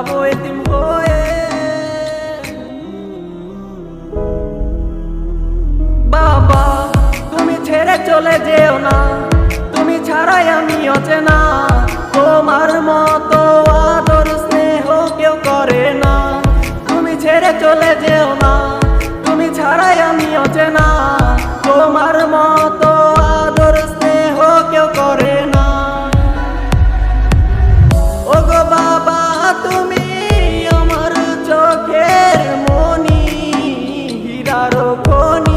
যাব এতিম চলে যেও না। তুমি ছাড়াই আমি অচেনা। তোমার মতো আদর স্নেহ কেউ করে না। তুমি ছেড়ে চলে যেও না। তুমি ছাড়াই আমি অচেনা। তোমার মতো আদর স্নেহ কেউ করে গোপন